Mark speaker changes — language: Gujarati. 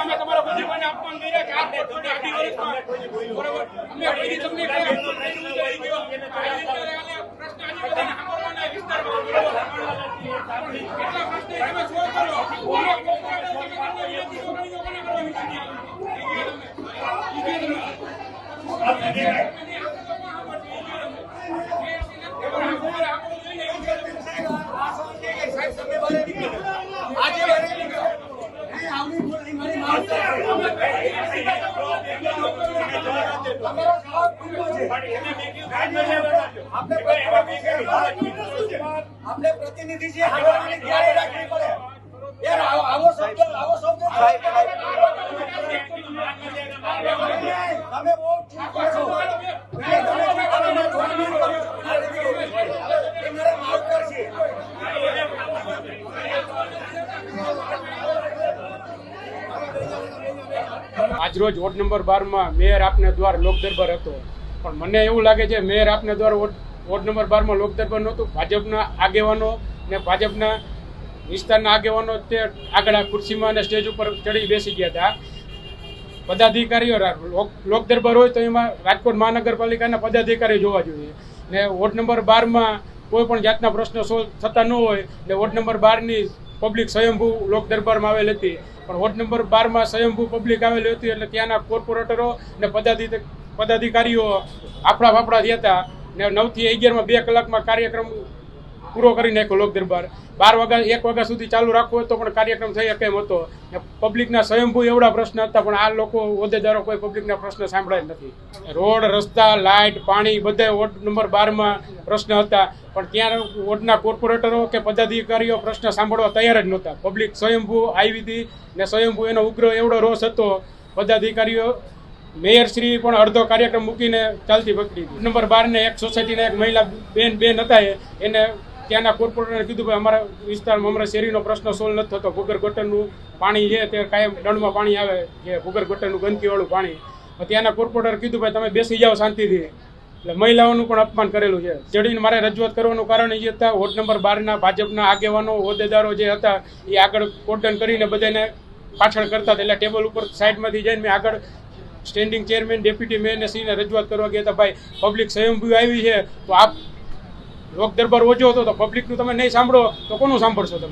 Speaker 1: અમે તમારા પ્રતિભાને અપમાન કર્યા કે આ તમને અઢી વર્ષમાં બરોબર અમે કોઈ દી તમને કઈ અપમાન કર્યું નથી. આવી ગયો. આવી રીતે એટલે પ્રશ્ન હજી બધાને સાંભળવાના એ વિસ્તારમાં બરોબર. કેટલા પ્રશ્ન છે તમે solve કરો. અમે કોર્પોરેટર તમે તમને વિનંતી તો કરી દો, કોને કરવા વિનંતી આવી? ઈ ગયો તમે. ઈ ગયો તમે. અને આ તો પણ સાંભળજો, ઈ ગયો તમે. એ સિલેક્ટ કરો, આ ખબર આપણું જોઈને ઈ ગયો તમે.
Speaker 2: આપણે પ્રતિનિધિ છે રાખવી પડે? યાર આવો શબ્દ આવો શબ્દ તમે બહુ ચૂપ છો એટલે તમે જે તમે જોડણી કરો છો. એ મારે માફ કરશે
Speaker 1: આજરોજ વોર્ડ નંબર બારમાં મેયર આપને દ્વાર લોક દરબાર હતો. પણ મને એવું લાગે છે, મેયર આપને દ્વાર વોર્ડ નંબર બારમાં લોકદરબાર નહોતું. ભાજપના આગેવાનો ને ભાજપના વિસ્તારના આગેવાનો તે આગળ ખુરશીમાં અને સ્ટેજ ઉપર ચડી બેસી ગયા હતા. પદાધિકારીઓ લોકદરબાર લોક- લોક દરબાર હોય તો એમાં રાજકોટ મહાનગરપાલિકાના પદાધિકારીઓ જોવા જોઈએ. ને વોર્ડ નંબર બારમાં કોઈ પણ જાતના પ્રશ્નો સોલ્વ થતા ન હોય ને વોર્ડ નંબર બારની પબ્લિક સ્વયંભૂ લોક દરબારમાં આવેલ હતી. પણ વોર્ડ નંબર બારમાં સ્વયંભૂ પબ્લિક આવેલી હતી એટલે ત્યાંના કોર્પોરેટરો ને પદાધિક પદાધિકારીઓ ફાફડા ફાફડા થયા હતા ને નવથી અગિયારમાં બે કલાકમાં કાર્યક્રમ પૂરો કરી નાખ્યો લોક દરબાર. બાર વાગ્યા, એક વાગ્યા સુધી ચાલુ રાખવો હોય તો પણ કાર્યક્રમ થઈ શકે હતો. પબ્લિકના સ્વયંભૂ એવડા પ્રશ્ન હતા, પણ આ લોકો હોદ્દેદારો કોઈ પબ્લિકના પ્રશ્ન સાંભળાય નથી. રોડ, રસ્તા, લાઇટ, પાણી, બધે વોર્ડ નંબર બારમાં પ્રશ્ન હતા. પણ ત્યાં વોર્ડના કોર્પોરેટરો કે પદાધિકારીઓ પ્રશ્ન સાંભળવા તૈયાર જ નહોતા. પબ્લિક સ્વયંભૂ આવી હતી ને સ્વયંભૂ એનો ઉગ્ર એવડો રોષ હતો. પદાધિકારીઓ, મેયર શ્રી પણ અડધો કાર્યક્રમ મૂકીને ચાલતી પકડી નંબર બારને એક સોસાયટીના એક મહિલા બેન બેન હતા એને ત્યાંના કોર્પોરેટરે કીધું ભાઈ અમારા વિસ્તારમાં અમારા શેરીનો પ્રશ્ન સોલ્વ નથી થતો. ભૂગર ગટરનું પાણી છે તે કાયમ દંડમાં પાણી આવે જે ભૂગર ગટરનું ગંદકીવાળું પાણી. ત્યાંના કોર્પોરેટર કીધું, ભાઈ, તમે બેસી જાઓ શાંતિથી. એટલે મહિલાઓનું પણ અપમાન કરેલું છે. ચડીને મારે રજૂઆત કરવાનું કારણ એ હતા. વોર્ડ નંબર બારના ભાજપના આગેવાનો, હોદ્દેદારો જે હતા, એ આગળ કોટન કરીને બધાને પાછળ કરતા હતા. એટલે ટેબલ ઉપર સાઈડમાંથી જઈને મેં આગળ સ્ટેન્ડિંગ ચેરમેન, ડેપ્યુટી મેયરને સિંહને રજૂઆત કરવા ગયા હતા. ભાઈ, પબ્લિક સ્વયંભૂ આવી છે. તો આપ લોક દરબાર ઓછો હતો તો પબ્લિકનું તમે નહીં સાંભળો તો કોનું સાંભળશો તમે?